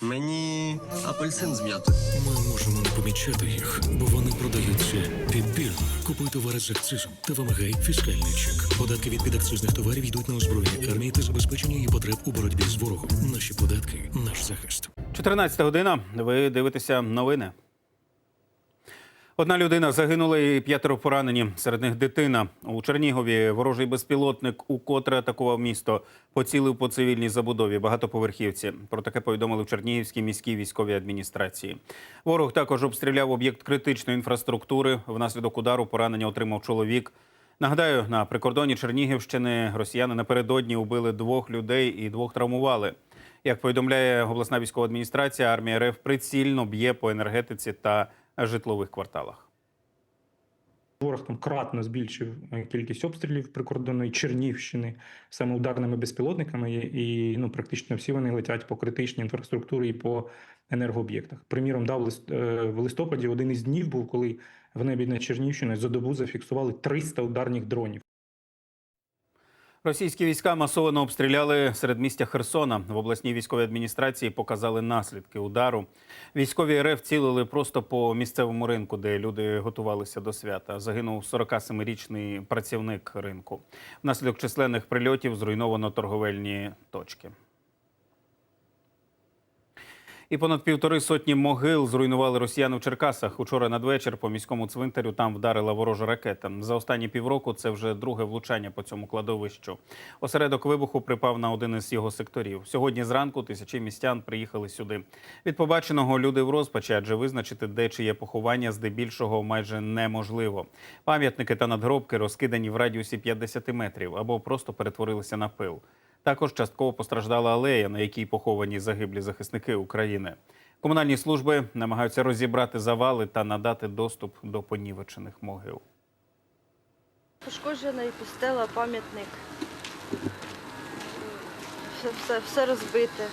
Мені апельсин з м'ятою. Ми можемо не помічати їх, бо вони продаються підбірно. Купуй товари з акцизом та вимагай фіскальний чек. Податки від підакцизних товарів йдуть на озброєння армії та забезпечення її потреб у боротьбі з ворогом. Наші податки, наш захист. 14 година. Ви дивитеся новини. Одна людина загинула і п'ятеро поранені. Серед них дитина. У Чернігові ворожий безпілотник, укотре атакував місто, поцілив по цивільній забудові багатоповерхівці. Про таке повідомили в Чернігівській міській військовій адміністрації. Ворог також обстріляв об'єкт критичної інфраструктури. Внаслідок удару поранення отримав чоловік. Нагадаю, на прикордоні Чернігівщини росіяни напередодні убили двох людей і двох травмували. Як повідомляє обласна військова адміністрація, армія РФ прицільно б'є по енергетиці та житлових кварталах. Ворог там кратно збільшив е, кількість обстрілів прикордонної Чернівщини саме ударними безпілотниками, і ну практично всі вони летять по критичній інфраструктурі і по енергооб'єктах. Приміром, дав е, в листопаді один із днів був, коли в небі на Чернівщину за добу зафіксували 300 ударних дронів. Російські війська масово обстріляли серед містя Херсона. В обласній військовій адміністрації показали наслідки удару. Військові РФ цілили просто по місцевому ринку, де люди готувалися до свята. Загинув 47-річний працівник ринку. Внаслідок численних прильотів зруйновано торговельні точки. І понад півтори сотні могил зруйнували росіяни в Черкасах. Учора надвечір по міському цвинтарю там вдарила ворожа ракета. За останні півроку це вже друге влучання по цьому кладовищу. Осередок вибуху припав на один із його секторів. Сьогодні зранку тисячі містян приїхали сюди. Від побаченого люди в розпачі, адже визначити, де чиє поховання, здебільшого майже неможливо. Пам'ятники та надгробки розкидані в радіусі 50 метрів або просто перетворилися на пил. Також частково постраждала алея, на якій поховані загиблі захисники України. Комунальні служби намагаються розібрати завали та надати доступ до понівечених могил. Пошкоджений пустела пам'ятник. Все, все, все розбите.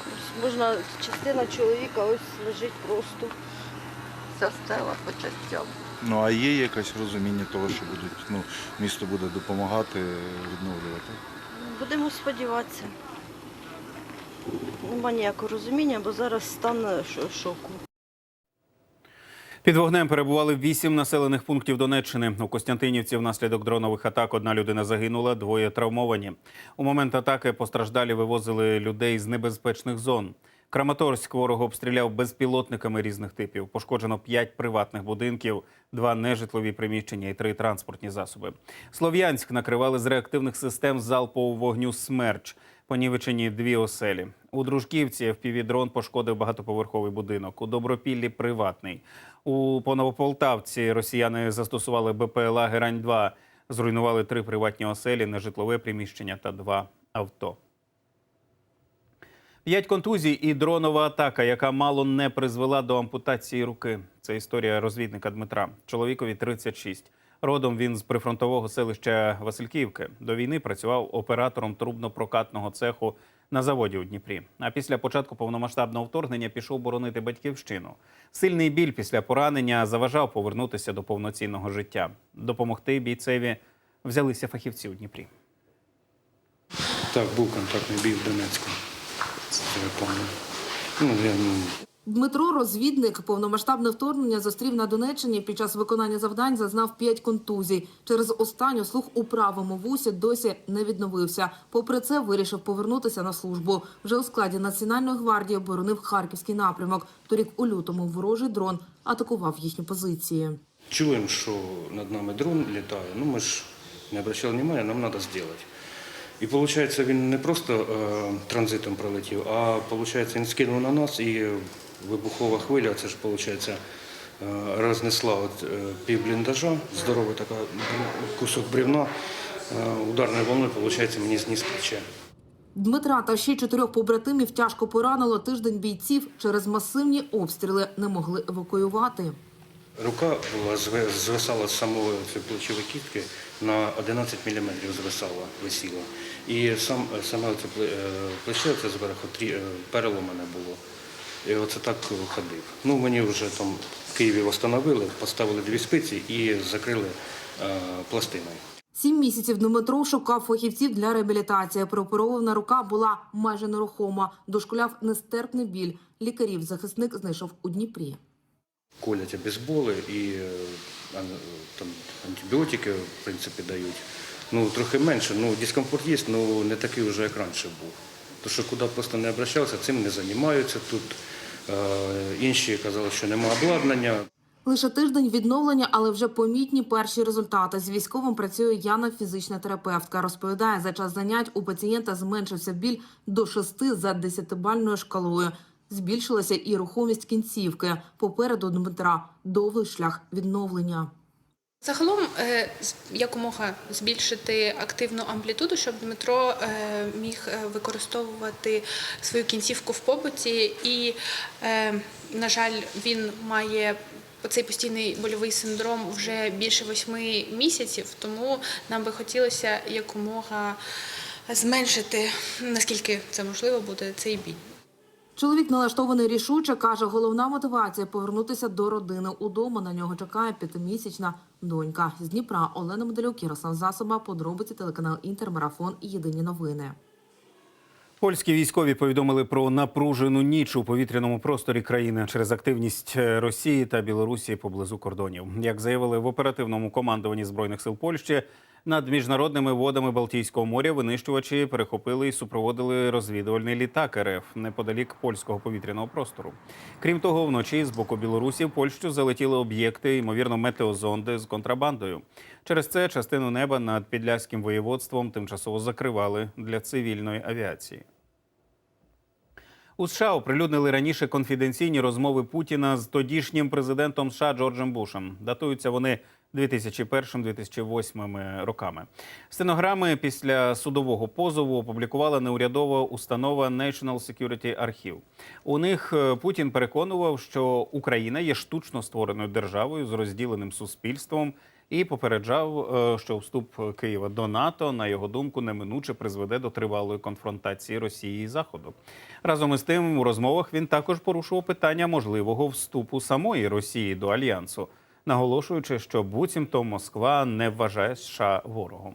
Ось Можна частина чоловіка ось лежить просто. Ця стела по частям. Ну а є якесь розуміння того, що будуть, ну, місто буде допомагати відновлювати. Будемо сподіватися. Нема ніякого розуміння, бо зараз стан е, шоку. Під вогнем перебували вісім населених пунктів Донеччини. У Костянтинівці внаслідок дронових атак одна людина загинула, двоє травмовані. У момент атаки постраждалі вивозили людей з небезпечних зон. Краматорськ ворог обстріляв безпілотниками різних типів. Пошкоджено п'ять приватних будинків, два нежитлові приміщення і три транспортні засоби. Слов'янськ накривали з реактивних систем залпового вогню «Смерч». Понівечені дві оселі. У Дружківці дрон пошкодив багатоповерховий будинок. У Добропіллі приватний. У Поновополтавці росіяни застосували БПЛА Герань-2. Зруйнували три приватні оселі, нежитлове приміщення та два авто. П'ять контузій і дронова атака, яка мало не призвела до ампутації руки. Це історія розвідника Дмитра. Чоловікові 36. Родом він з прифронтового селища Васильківки. До війни працював оператором трубно-прокатного цеху на заводі у Дніпрі. А після початку повномасштабного вторгнення пішов боронити батьківщину. Сильний біль після поранення заважав повернутися до повноцінного життя. Допомогти бійцеві взялися фахівці у Дніпрі. Так, був контактний бій в Донецьку. Я пам'ятаю. Ну, я, ну, Дмитро, розвідник, повномасштабне вторгнення зустрів на Донеччині. Під час виконання завдань зазнав п'ять контузій. Через останню слух у правому вусі досі не відновився. Попри це, вирішив повернутися на службу. Вже у складі Національної гвардії боронив харківський напрямок. Торік у лютому ворожий дрон атакував їхні позиції. чуємо, що над нами дрон літає. Ну, ми ж не обращали уваги, нам треба зробити. І виходить, він не просто е, транзитом пролетів, а виходить, він скинув на нас і вибухова хвиля, це ж виходить, е, рознесла от, е, пів бліндажа, здорова така кусок бревна, е, ударною волною, виходить, мені зніс плече. Дмитра та ще чотирьох побратимів тяжко поранило тиждень бійців. Через масивні обстріли не могли евакуювати. Рука була звисала з самої плечової кістки на 11 мм звисала, висіла. І сам, саме це е, плече це зверху трі- е, переломане було. І оце так ходив. Ну, мені вже там в Києві встановили, поставили дві спиці і закрили е, пластиною. Сім місяців Дмитро шукав фахівців для реабілітації. Прооперована рука була майже нерухома. Дошкуляв нестерпний біль. Лікарів захисник знайшов у Дніпрі. Колять обезболи і е, там, антибіотики, в принципі, дають. Ну, трохи менше, ну, дискомфорт є, але не такий вже, як раніше був. Тому що куди просто не обращався, цим не займаються тут. Е, інші казали, що немає обладнання. Лише тиждень відновлення, але вже помітні перші результати. З військовим працює Яна, фізична терапевтка. Розповідає, за час занять у пацієнта зменшився біль до 6 за 10-бальною шкалою. Збільшилася і рухомість кінцівки. Попереду Дмитра довгий шлях відновлення. Загалом е, якомога збільшити активну амплітуду, щоб Дмитро е, міг е, використовувати свою кінцівку в побуті. І, на жаль, він має цей постійний больовий синдром вже більше восьми місяців, тому нам би хотілося якомога зменшити, наскільки це можливо буде, цей біль. Чоловік налаштований рішуче каже, головна мотивація повернутися до родини. Удома на нього чекає п'ятимісячна донька з Дніпра. Олена Медалюк, Ярослав Засоба, подробиці телеканал Інтермарафон і Єдині новини. Польські військові повідомили про напружену ніч у повітряному просторі країни через активність е, Росії та Білорусі поблизу кордонів. Як заявили в оперативному командуванні збройних сил Польщі, над міжнародними водами Балтійського моря винищувачі перехопили і супроводили розвідувальний літак РФ неподалік польського повітряного простору. Крім того, вночі з боку Білорусі в Польщу залетіли об'єкти, ймовірно, метеозонди з контрабандою. Через це частину неба над Підляським воєводством тимчасово закривали для цивільної авіації. У США оприлюднили раніше конфіденційні розмови Путіна з тодішнім президентом США Джорджем Бушем. Датуються вони 2001-2008 роками. Стенограми після судового позову опублікувала неурядова установа National Security Archive. У них е, Путін переконував, що Україна є штучно створеною державою з розділеним суспільством. І попереджав, е, що вступ Києва до НАТО, на його думку, неминуче призведе до тривалої конфронтації Росії і Заходу. Разом із тим, у розмовах він також порушував питання можливого вступу самої Росії до альянсу, наголошуючи, що буцімто Москва не вважає США ворогом.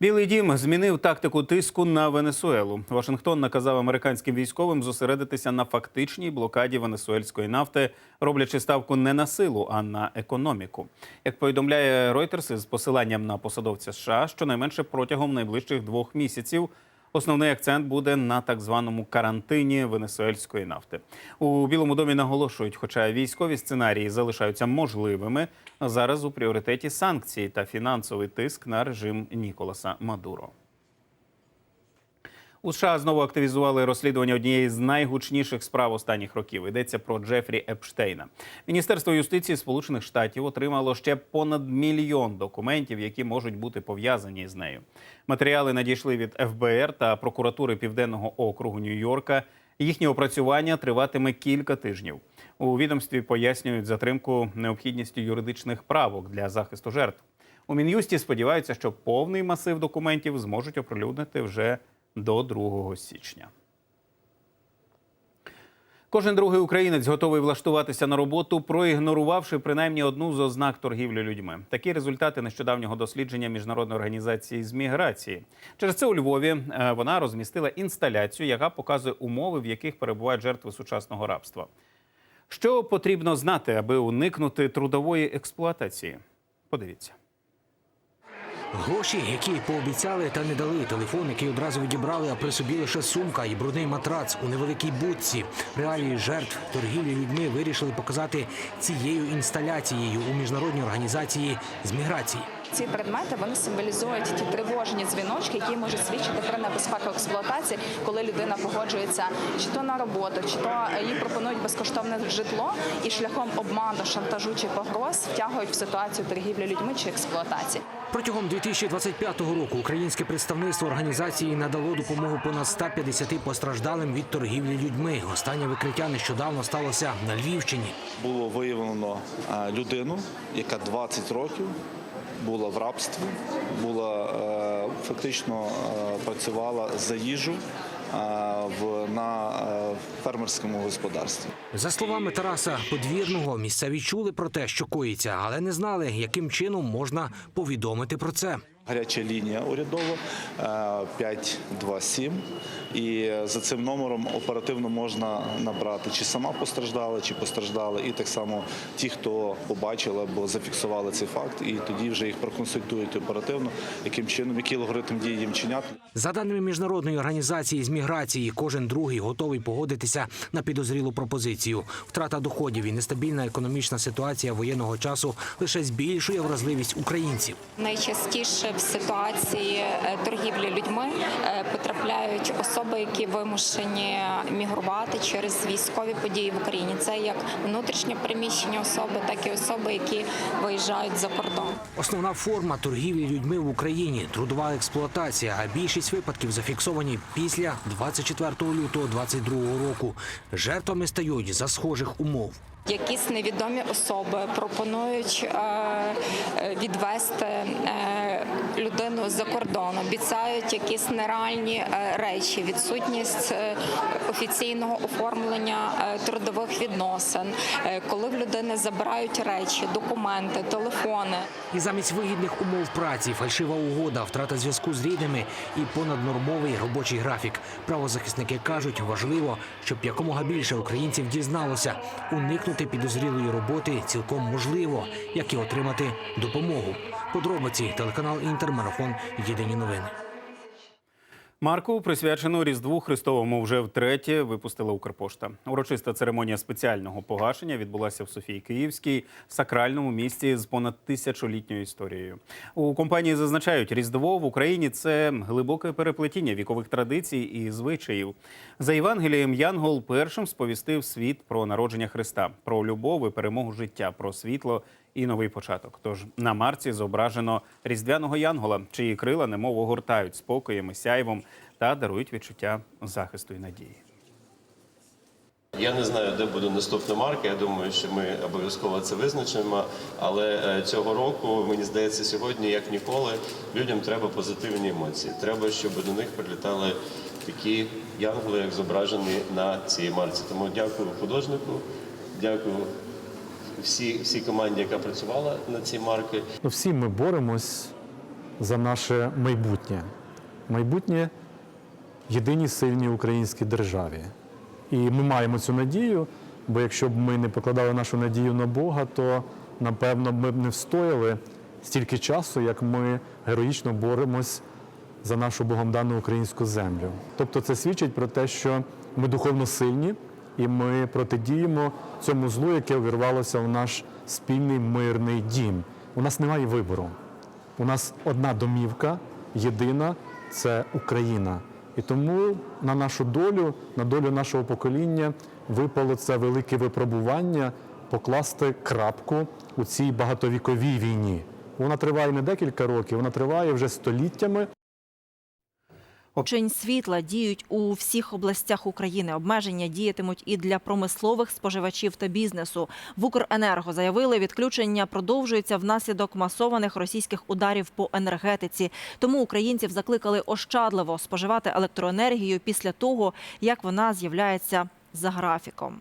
Білий дім змінив тактику тиску на Венесуелу. Вашингтон наказав американським військовим зосередитися на фактичній блокаді венесуельської нафти, роблячи ставку не на силу, а на економіку. Як повідомляє Reuters з посиланням на посадовця США, щонайменше протягом найближчих двох місяців. Основний акцент буде на так званому карантині венесуельської нафти. У Білому домі наголошують, хоча військові сценарії залишаються можливими, зараз у пріоритеті санкції та фінансовий тиск на режим Ніколаса Мадуро. У США знову активізували розслідування однієї з найгучніших справ останніх років. Йдеться про Джефрі Епштейна. Міністерство юстиції Сполучених Штатів отримало ще понад мільйон документів, які можуть бути пов'язані з нею. Матеріали надійшли від ФБР та прокуратури Південного округу Нью-Йорка. Їхнє опрацювання триватиме кілька тижнів. У відомстві пояснюють затримку необхідністю юридичних правок для захисту жертв. У мін'юсті сподіваються, що повний масив документів зможуть оприлюднити вже до 2 січня. Кожен другий українець готовий влаштуватися на роботу, проігнорувавши принаймні одну з ознак торгівлі людьми. Такі результати нещодавнього дослідження міжнародної організації з міграції. Через це у Львові е, вона розмістила інсталяцію, яка показує умови, в яких перебувають жертви сучасного рабства. Що потрібно знати, аби уникнути трудової експлуатації? Подивіться. Гроші, які пообіцяли та не дали, телефон, який одразу відібрали, а при собі лише сумка і брудний матрац у невеликій будці. Реалії жертв торгівлі людьми вирішили показати цією інсталяцією у міжнародній організації з міграції. Ці предмети вони символізують ті тривожні дзвіночки, які можуть свідчити про небезпеку експлуатації, коли людина погоджується чи то на роботу, чи то їй пропонують безкоштовне житло і шляхом обману, шантажу чи погроз втягують в ситуацію торгівлі людьми чи експлуатації. Протягом 2025 року українське представництво організації надало допомогу понад 150 постраждалим від торгівлі людьми. Останнє викриття нещодавно сталося на Львівщині. Було виявлено е, людину, яка 20 років була в рабстві, була е, фактично е, працювала за їжу в на фермерському господарстві. За словами Тараса Подвірного, місцеві чули про те, що коїться, але не знали, яким чином можна повідомити про це. Гаряча лінія урядова е, 527. І за цим номером оперативно можна набрати чи сама постраждала, чи постраждали, і так само ті, хто побачили або зафіксували цей факт, і тоді вже їх проконсультують оперативно, яким чином, який алгоритм дії їм чиняти. За даними міжнародної організації з міграції, кожен другий готовий погодитися на підозрілу пропозицію. Втрата доходів і нестабільна економічна ситуація воєнного часу лише збільшує вразливість українців. Найчастіше ситуації е, торгівлі людьми е, потрапляють особи, які вимушені мігрувати через військові події в Україні. Це як внутрішньо переміщені особи, так і особи, які виїжджають за кордон. Основна форма торгівлі людьми в Україні трудова експлуатація. А більшість випадків зафіксовані після 24 лютого 2022 року. Жертвами стають за схожих умов. Якісь невідомі особи пропонують е, е, відвести е, людину за кордон, обіцяють якісь нереальні речі, відсутність офіційного оформлення трудових відносин, коли в людини забирають речі, документи, телефони. І замість вигідних умов праці, фальшива угода, втрата зв'язку з рідними і понаднормовий робочий графік. Правозахисники кажуть, важливо, щоб якомога більше українців дізналося, уникнути підозрілої роботи цілком можливо, як і отримати допомогу. Подробиці телеканал Інтермарафон. Єдині новини. Марку, присвячену Різдву Христовому, вже втретє випустила Укрпошта. Урочиста церемонія спеціального погашення відбулася в Софії Київській, сакральному місті з понад тисячолітньою історією. У компанії зазначають, Різдво в Україні це глибоке переплетіння вікових традицій і звичаїв. За Євангелієм Янгол першим сповістив світ про народження Христа, про любов і перемогу життя, про світло і новий початок. Тож на марці зображено різдвяного янгола, чиї крила немов огортають спокоєм і сяйвом та дарують відчуття захисту і надії. Я не знаю, де буде наступна марка. Я думаю, що ми обов'язково це визначимо. Але е, цього року, мені здається, сьогодні, як ніколи, людям треба позитивні емоції. Треба, щоб до них прилітали такі янголи, як зображені на цій марці. Тому дякую художнику, дякую всій, всій команді, яка працювала на цій марці. Ну, всі ми боремось за наше майбутнє. Майбутнє єдиній сильній українській державі. І ми маємо цю надію, бо якщо б ми не покладали нашу надію на Бога, то напевно ми б не встояли стільки часу, як ми героїчно боремось за нашу Богом дану українську землю. Тобто це свідчить про те, що ми духовно сильні і ми протидіємо цьому злу, яке увірвалося в наш спільний мирний дім. У нас немає вибору. У нас одна домівка, єдина це Україна. І тому на нашу долю, на долю нашого покоління випало це велике випробування покласти крапку у цій багатовіковій війні. Вона триває не декілька років, вона триває вже століттями. Обмежень світла діють у всіх областях України. Обмеження діятимуть і для промислових споживачів та бізнесу. В Укренерго заявили, відключення продовжується внаслідок масованих російських ударів по енергетиці. Тому українців закликали ощадливо споживати електроенергію після того, як вона з'являється за графіком.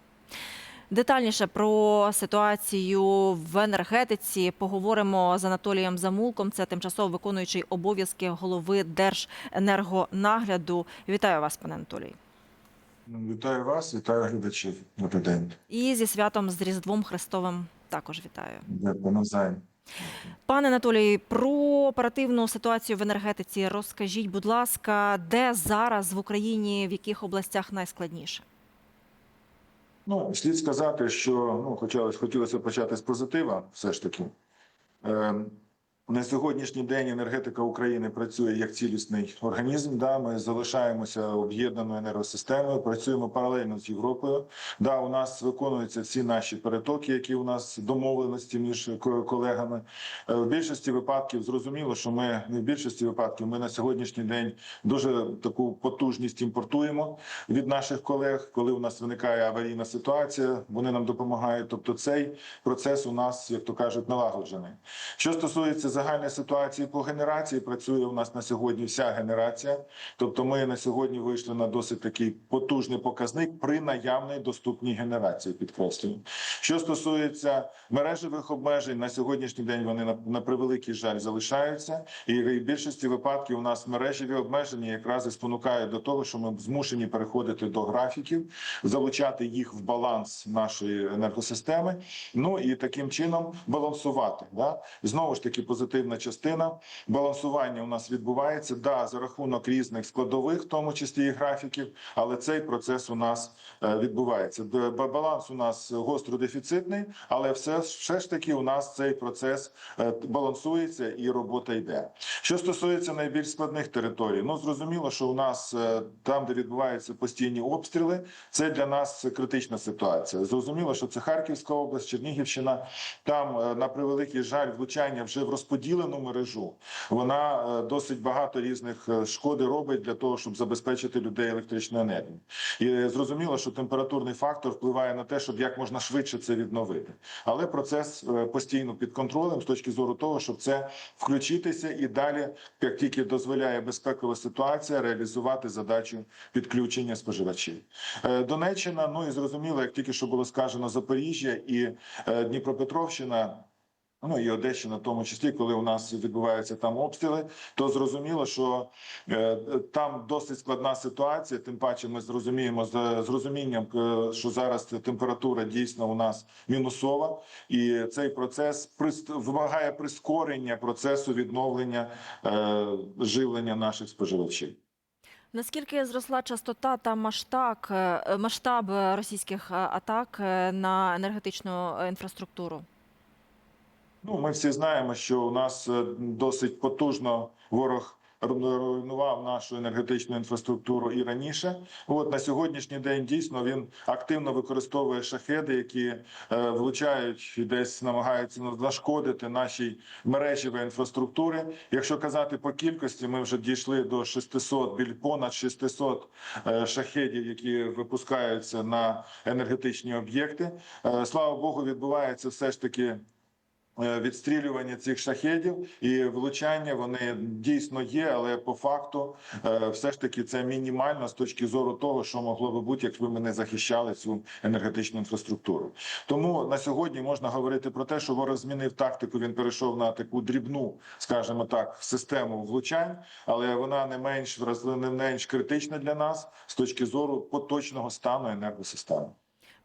Детальніше про ситуацію в енергетиці поговоримо з Анатолієм Замулком. Це тимчасово виконуючий обов'язки голови Держенергонагляду. Вітаю вас, пане Анатолій. Вітаю вас, вітаю глядачів. Добрий день. І зі святом з Різдвом Христовим також вітаю. Дякую навзаєм. Пане Анатолій, про оперативну ситуацію в енергетиці розкажіть, будь ласка, де зараз в Україні, в яких областях найскладніше? Ну, слід сказати, що ну, хотілося, хотілося почати з позитива, все ж таки. Е, на сьогоднішній день енергетика України працює як цілісний організм. Да, ми залишаємося об'єднаною енергосистемою, працюємо паралельно з Європою. Да, у нас виконуються всі наші перетоки, які у нас домовленості між колегами. Е, В більшості випадків зрозуміло, що ми не в більшості випадків. Ми на сьогоднішній день дуже таку потужність імпортуємо від наших колег. Коли у нас виникає аварійна ситуація, вони нам допомагають. Тобто, цей процес у нас, як то кажуть, налагоджений. Що стосується загальної ситуації по генерації працює у нас на сьогодні вся генерація. Тобто, ми на сьогодні вийшли на досить такий потужний показник при наявній доступній генерації. Підкреслюю. Що стосується мережевих обмежень, на сьогоднішній день вони на, на превеликий жаль залишаються, і в більшості випадків у нас мережеві обмеження якраз і спонукають до того, що ми змушені переходити до графіків, залучати їх в баланс нашої енергосистеми. Ну і таким чином балансувати. Да? Знову ж таки, позитивна частина балансування у нас відбувається да за рахунок різних складових, в тому числі і графіків, але цей процес у нас е, відбувається. Баланс у нас гостро дефіцитний, але все, все ж таки у нас цей процес е, балансується і робота йде. Що стосується найбільш складних територій, ну зрозуміло, що у нас е, там, де відбуваються постійні обстріли, це для нас критична ситуація. Зрозуміло, що це Харківська область, Чернігівщина. Там на превеликий жаль влучання вже в розподілену мережу. Вона е, досить багато різних е, шкоди робить для того, щоб забезпечити людей електричною енергією. І зрозуміло, що температурний фактор впливає на те, щоб як можна швидше це відновити. Але процес е, постійно під контролем з точки зору того, щоб це включитися і далі, як тільки дозволяє безпекова ситуація, реалізувати задачу підключення споживачів. Донеччина, ну і зрозуміло, як тільки що було сказано, Запоріжжя і Дніпропетровщина. Ну і Одещина, в тому числі, коли у нас відбуваються там обстріли, то зрозуміло, що е, там досить складна ситуація. Тим паче, ми зрозуміємо з, розумінням, е, що зараз температура дійсно у нас мінусова, і цей процес вимагає прискорення процесу відновлення е, живлення наших споживачів. Наскільки зросла частота та масштаб, масштаб російських атак на енергетичну інфраструктуру? Ну, ми всі знаємо, що у нас е, досить потужно ворог руйнував нашу енергетичну інфраструктуру і раніше. От на сьогоднішній день дійсно він активно використовує шахеди, які е, влучають і десь намагаються нашкодити нашій мережевій інфраструктури. Якщо казати по кількості, ми вже дійшли до 600, біль понад 600 е, шахедів, які випускаються на енергетичні об'єкти. Е, Слава Богу, відбувається все ж таки відстрілювання цих шахедів і влучання вони дійсно є, але по факту е, все ж таки це мінімально з точки зору того, що могло би бути, якщо ми не захищали цю енергетичну інфраструктуру. Тому на сьогодні можна говорити про те, що ворог змінив тактику. Він перейшов на таку дрібну, скажімо так, систему влучань, але вона не менш вразлива, не менш критична для нас з точки зору поточного стану енергосистеми.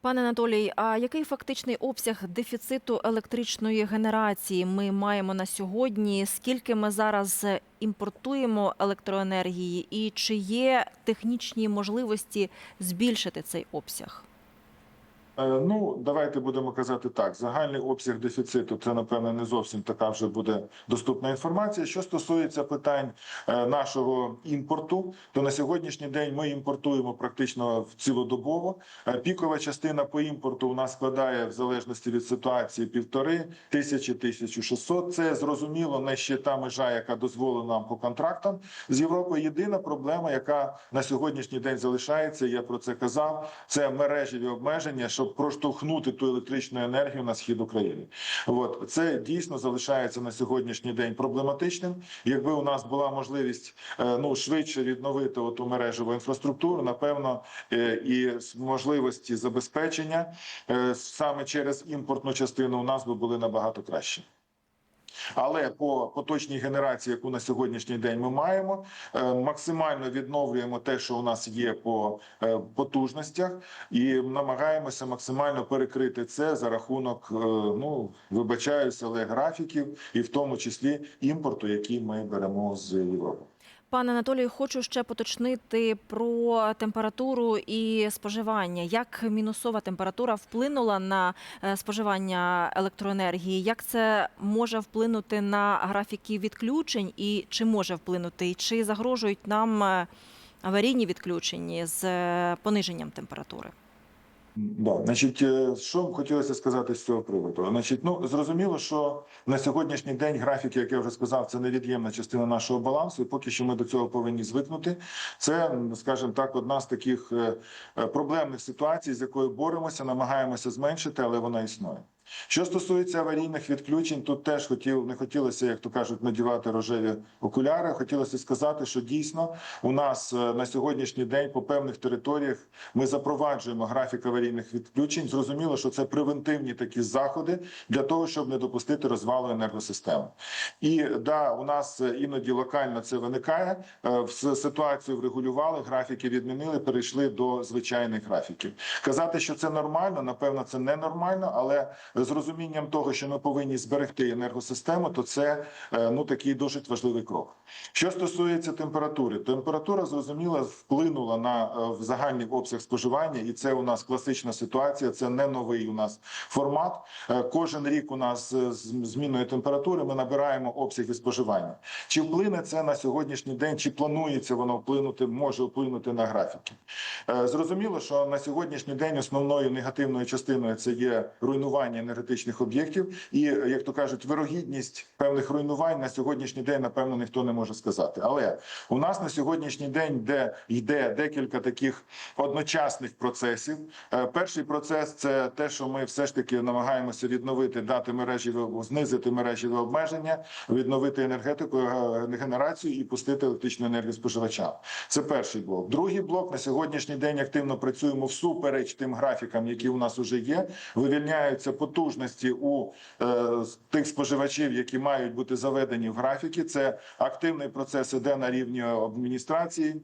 Пане Анатолій, а який фактичний обсяг дефіциту електричної генерації ми маємо на сьогодні? Скільки ми зараз е, імпортуємо електроенергії, і чи є технічні можливості збільшити цей обсяг? Е, Ну, давайте будемо казати так. Загальний обсяг дефіциту це напевно не зовсім така вже буде доступна інформація. Що стосується питань е, нашого імпорту, то на сьогоднішній день ми імпортуємо практично цілодобово. Е, Пікова частина по імпорту у нас складає в залежності від ситуації півтори тисячі, тисячу шістсот. Це зрозуміло не ще та межа, яка дозволена нам по контрактам з Європою. Єдина проблема, яка на сьогоднішній день залишається, я про це казав. Це мережеві обмеження, щоб проштовхнути ту електричну енергію на схід України. От це дійсно залишається на сьогоднішній день проблематичним. Якби у нас була можливість е, ну швидше відновити оту мережеву інфраструктуру, напевно, е, і можливості забезпечення е, саме через імпортну частину у нас би були набагато краще. Але по поточній генерації, яку на сьогоднішній день ми маємо, е, максимально відновлюємо те, що у нас є по е, потужностях, і намагаємося максимально перекрити це за рахунок, е, ну вибачаюся, але графіків, і в тому числі імпорту, який ми беремо з Європи. Пане Анатолію, хочу ще поточнити про температуру і споживання. Як мінусова температура вплинула на е, споживання електроенергії? Як це може вплинути на графіки відключень, і чи може вплинути, чи загрожують нам е, аварійні відключення з е, пониженням температури? Да, значить, е, що хотілося сказати з цього приводу? Значить, ну зрозуміло, що на сьогоднішній день графік, як я вже сказав, це невід'ємна частина нашого балансу. І поки що ми до цього повинні звикнути. Це, скажімо так, одна з таких е, е, проблемних ситуацій, з якою боремося, намагаємося зменшити, але вона існує. Що стосується аварійних відключень, тут теж хотів не хотілося, як то кажуть, надівати рожеві окуляри. Хотілося сказати, що дійсно у нас е, на сьогоднішній день по певних територіях ми запроваджуємо графік аварійних відключень. Зрозуміло, що це превентивні такі заходи для того, щоб не допустити розвалу енергосистеми. І да, у нас е, іноді локально це виникає. Е, в Ситуацію врегулювали, графіки відмінили, перейшли до звичайних графіків. Казати, що це нормально, напевно, це не нормально, але з розумінням того, що ми повинні зберегти енергосистему, то це е, ну такий дуже важливий крок. Що стосується температури, температура зрозуміло вплинула на е, в загальний обсяг споживання, і це у нас класична ситуація. Це не новий у нас формат. Е, Кожен рік у нас з зміною температури ми набираємо обсяги споживання. Чи вплине це на сьогоднішній день? Чи планується воно вплинути? Може вплинути на графіки? Зрозуміло, що на сьогоднішній день основною негативною частиною це є руйнування енергетичних об'єктів, і як то кажуть, вирогідність певних руйнувань на сьогоднішній день, напевно, ніхто не може сказати. Але у нас на сьогоднішній день, де йде декілька таких одночасних процесів. Е, Перший процес це те, що ми все ж таки намагаємося відновити, дати мережі знизити мережеві обмеження, відновити енергетику, е, генерацію і пустити електричну енергію споживачам. Це перший блок. Другий блок на сьогоднішній день активно працюємо всупереч тим графікам, які у нас вже є. Вивільняються потужності у е, тих споживачів, які мають бути заведені в графіки. Це активний процес іде на рівні адміністрації.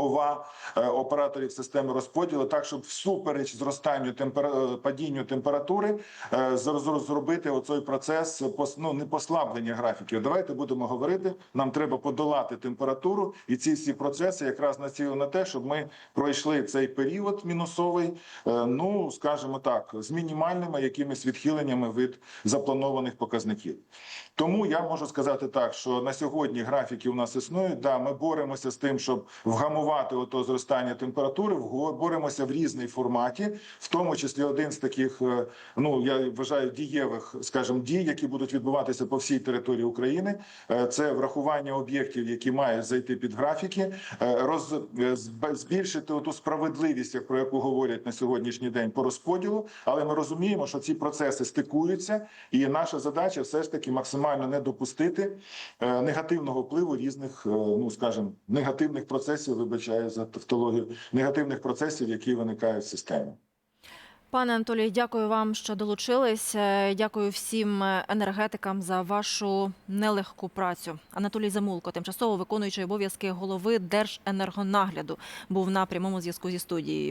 ОВА е, операторів системи розподілу, так щоб всупереч зростанню темпер... е, падінню температури е, зр- зр- зробити оцей процес ну, не послаблення графіків. Давайте будемо говорити. Нам треба подолати температуру, і ці всі процеси якраз націлені на те, щоб ми пройшли цей період мінусовий. Ну скажімо так, з мінімальними якимись відхиленнями від запланованих показників. Тому я можу сказати так, що на сьогодні графіки у нас існують. Да, ми боремося з тим, щоб вгамувати ото зростання температури. боремося в різній форматі, в тому числі один з таких, е, ну я вважаю, дієвих, скажімо, дій, які будуть відбуватися по всій території України. е, Це врахування об'єктів, які мають зайти під графіки, е, роз збільшити ту справедливість, про яку говорять на сьогоднішній день по розподілу. Але ми розуміємо, що ці процеси стикуються, і наша задача все ж таки максимально не допустити е, негативного впливу різних, е, ну скажімо, негативних процесів. Вибачаю за тавтологію, негативних процесів, які виникають в системі. Пане Анатолій, дякую вам, що долучились. Е, Дякую всім енергетикам за вашу нелегку працю. Анатолій Замулко, тимчасово виконуючий обов'язки голови Держенергонагляду, був на прямому зв'язку зі студією.